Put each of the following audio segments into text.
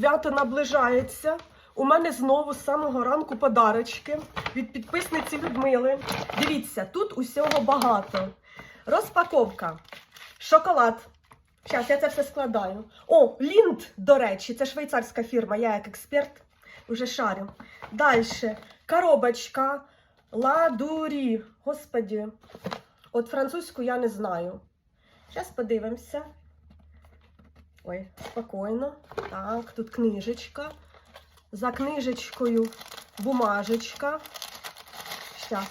Свято наближається. У мене знову з самого ранку подарочки від підписниці Людмили. Дивіться, тут усього багато. Розпаковка. Шоколад. Зараз я це все складаю. О, Лінд, до речі, це швейцарська фірма, я як експерт вже шарю. Далі. Коробочка. Ладурі. Господі. От французьку я не знаю. Зараз подивимося. Ой, спокійно. Так, тут книжечка. За книжечкою бумажечка. Щас.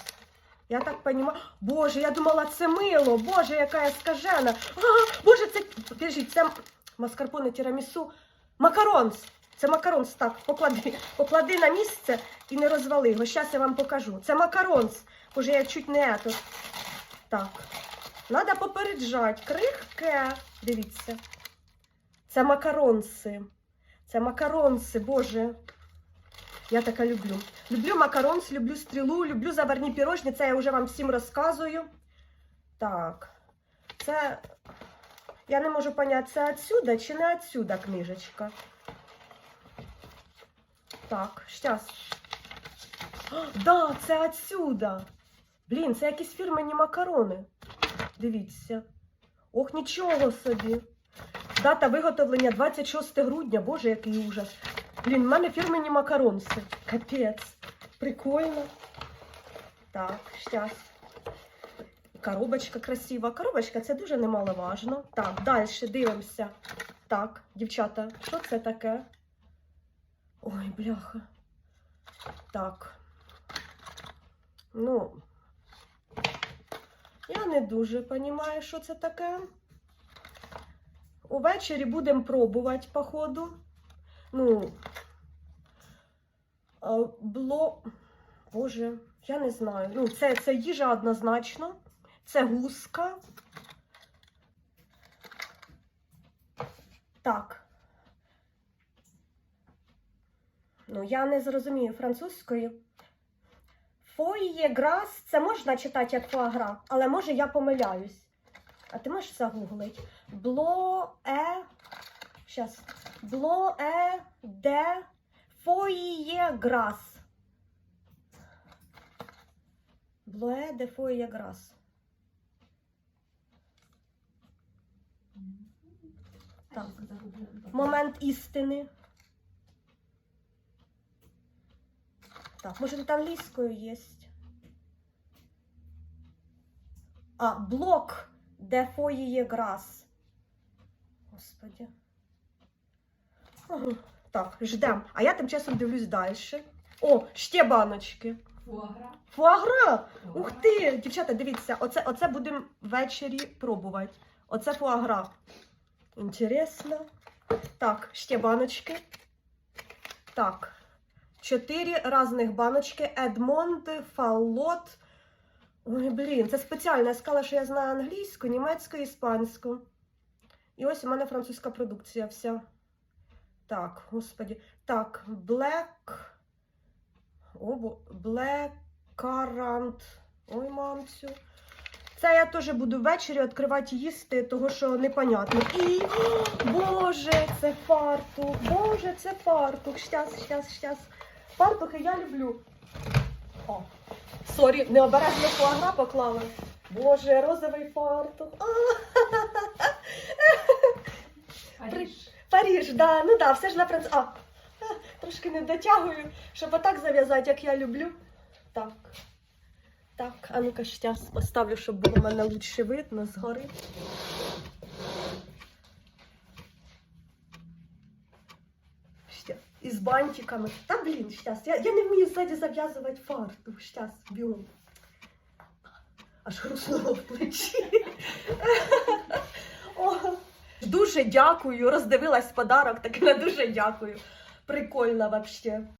Я так понимаю. Боже, я думала, це мило. Боже, яка я скажена. А, Боже, це. Підождіть, це маскарпоне тірамісу. Макаронс. Це макаронс. Так, поклади, поклади на місце і не розвали його. Щас я вам покажу. Це макаронс. Боже, я чуть не ето. Так. Надо попереджати. Крихке. Дивіться. Це макаронси. Це макаронси, боже. Я така люблю. Люблю макаронс, люблю стрілу, люблю заварні пірожні. Це я вже вам всім розказую. Так. Це. Я не можу поняти, це отсюда чи не отсюда книжечка. Так, щас. Да, це отсюда. Блін, це якісь фірмені макарони. Дивіться. Ох, нічого собі. Дата виготовлення 26 грудня. Боже, який ужас. Блін, в мене фірмені макаронси. Капець. Прикольно. Так, щас. Коробочка красива. Коробочка це дуже немаловажно. Так, далі дивимося. Так, дівчата, що це таке? Ой, бляха. Так. Ну, я не дуже розумію, що це таке. Увечері будемо пробувати, походу. Ну, бло. Боже, я не знаю. Ну, це, це їжа однозначно. Це гуска. Так. Ну, я не зрозумію французької. Фоє грас, це можна читати як фуагра, але може я помиляюсь. А ти можеш загуглить? Бло е. Щас. Бло е де фоє грас. Блое де фоє грас. Так. Момент істини. Так, може тут англійською є. А, блок де фоє грас. Господи. Ага. Так, ждем. А я тим часом дивлюсь далі. О, ще баночки. Фуагра. Фуагра! Ух ти! Дівчата, дивіться, оце, оце будемо ввечері пробувати. Оце фуагра. Інтересно. Так, ще баночки. Так. Чотири різних баночки. Едмонд, Фаллот. Ой, блін, це спеціально. Я сказала, що я знаю англійську, німецьку, іспанську. І ось у мене французька продукція вся. Так, господі. Так, Black. О, Black Currant. Ой, мамцю. Це я теж буду ввечері відкривати їсти, того що непонятно. І, боже, це фартух. Боже, це фартух. Щас, щас, щас. Фартухи я люблю. Сорі, необережно фуагра поклала. Боже, розовий фартух. Париж. Паріж, да, ну да, все ж на франц. А, трошки не дотягую, щоб отак зав'язати, як я люблю. Так. Так, а ну-ка щас поставлю, щоб було мене лучше видно згори. Щас. И с бантиками. Та блін, сейчас. Я, я не вмію сзади зав'язувати фартук. Сейчас бьем. Аж хрустнуло в плечі. Дуже дякую. Роздивилась подарок, так на дуже дякую. Прикольно вообще.